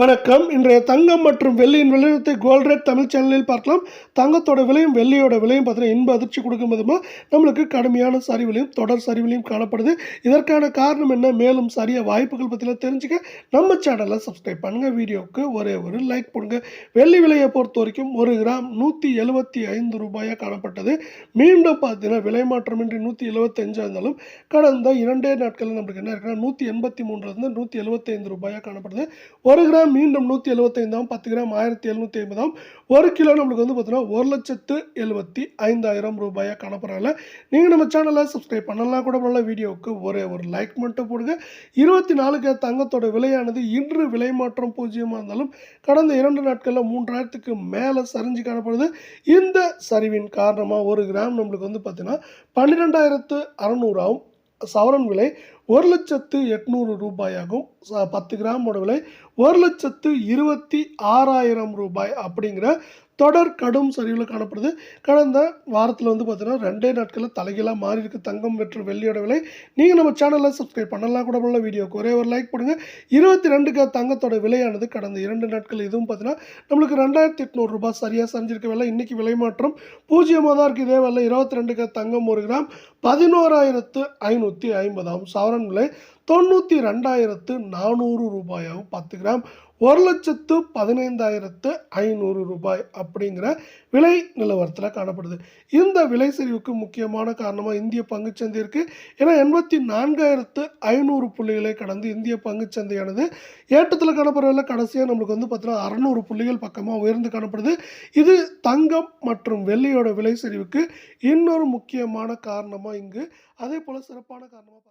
வணக்கம். இன்றைய தங்கம் மற்றும் வெள்ளியின் விலையத்தை கோல்ட் ரேட் தமிழ் சேனலில் பார்க்கலாம். தங்கத்தோட விலையும் வெள்ளியோட விலையும் பார்த்தீங்கன்னா இன்ப அதிர்ச்சி கொடுக்கும் விதமாக நம்மளுக்கு கடுமையான சரிவிலையும் தொடர் சரிவிலையும் காணப்படுது. இதற்கான காரணம் என்ன? மேலும் சரிய வாய்ப்புகள் பற்றிலாம் தெரிஞ்சுக்க நம்ம சேனலை சப்ஸ்கிரைப் பண்ணுங்கள் வீடியோவுக்கு ஒரே ஒரு லைக் பண்ணுங்கள் வெள்ளி விலையை பொறுத்த வரைக்கும் ஒரு கிராம் நூற்றி எழுபத்தி ஐந்து ரூபாயாக காணப்பட்டது. மீண்டும் பார்த்தீங்கன்னா விலை மாற்றமின்றி நூற்றி எழுபத்தஞ்சாக இருந்தாலும் கடந்த இரண்டே நாட்களில் நம்மளுக்கு என்ன இருக்குன்னா நூற்றி எண்பத்தி மூணுலேருந்து நூற்றி எழுபத்தைந்து ரூபாயாக காணப்படுது. ஒரு கிராம் மீண்டும் நூற்றி எழுபத்தைந்தாம் பத்து கிராம் ஆயிரத்தி எழுநூற்றி ஐம்பதாம். ஒரு கிலோ நம்மளுக்கு வந்து பார்த்தீங்கன்னா ஒரு லட்சத்து எழுபத்தி ஐந்தாயிரம் ரூபாயாக காணப்படுறாங்க. நீங்கள் நம்ம சேனலை சப்ஸ்கிரைப் பண்ணலாம் கூட பண்ணல வீடியோவுக்கு ஒரே ஒரு லைக் மட்டும் போடுங்க. இருபத்தி நாலுக்கு தங்கத்தோட விலையானது இன்று விலை மாற்றம் பூஜ்ஜியமாக இருந்தாலும் கடந்த இரண்டு நாட்களில் மூன்றாயிரத்துக்கு மேலே சரிஞ்சு காணப்படுது. இந்த சரிவின் காரணமாக ஒரு கிராம் நம்மளுக்கு வந்து பார்த்தீங்கன்னா பன்னிரெண்டாயிரத்து அறநூறாவும் சவரன் விலை ஒரு லட்சத்து எட்நூறு ரூபாயாகும். ச- பத்து கிராமோட விலை ஒரு லட்சத்து இருபத்தி ஆறாயிரம் ரூபாய் அப்படிங்கிற தொடர் கடும் சரிவில் காணப்படுது. கடந்த வாரத்தில் வந்து பார்த்தீங்கன்னா ரெண்டே நாட்களில் தலைகீழாக மாறி இருக்கு. தங்கம் மற்றும் வெள்ளியோட விலை. நீங்கள் நம்ம சேனலில் சப்ஸ்கிரைப் பண்ணலாம் கூட பண்ணல வீடியோக்கு ஒரே ஒரு லைக் பண்ணுங்கள் இருபத்தி ரெண்டுக்கு தங்கத்தோட விலையானது கடந்த இரண்டு நாட்கள் இதுவும் பார்த்தீங்கன்னா நம்மளுக்கு ரெண்டாயிரத்தி எட்நூறு ரூபாய் சரியாக சரிஞ்சிருக்க விலை. இன்றைக்கி விலை மாற்றம் பூஜ்ஜியமாக தான் இருக்குது இதே வேலை இருபத்தி ரெண்டுக்கு தங்கம் ஒரு கிராம் பதினோராயிரத்து ஐநூற்றி ஐம்பதாம். சவரன் விலை தொண்ணூற்றி ரெண்டாயிரத்து நானூறு ரூபாயாகவும் பத்து கிராம் ஒரு லட்சத்து பதினைந்தாயிரத்து ஐநூறு ரூபாய் அப்படிங்கிற விலை நிலவரத்தில் காணப்படுது. இந்த விலை சரிவுக்கு முக்கியமான காரணமாக இந்திய பங்குச்சந்தை இருக்குது ஏன்னா எண்பத்தி நான்காயிரத்து ஐநூறு புள்ளிகளை கடந்து இந்திய பங்குச்சந்தையானது ஏற்றத்தில் காணப்படுறதில் கடைசியாக நம்மளுக்கு வந்து பார்த்தீங்கன்னா அறநூறு புள்ளிகள் பக்கமாக உயர்ந்து காணப்படுது. இது தங்கம் மற்றும் வெள்ளியோட விலை சரிவுக்கு இன்னொரு முக்கியமான காரணமாக இங்கு அதே போல் சிறப்பான காரணமாக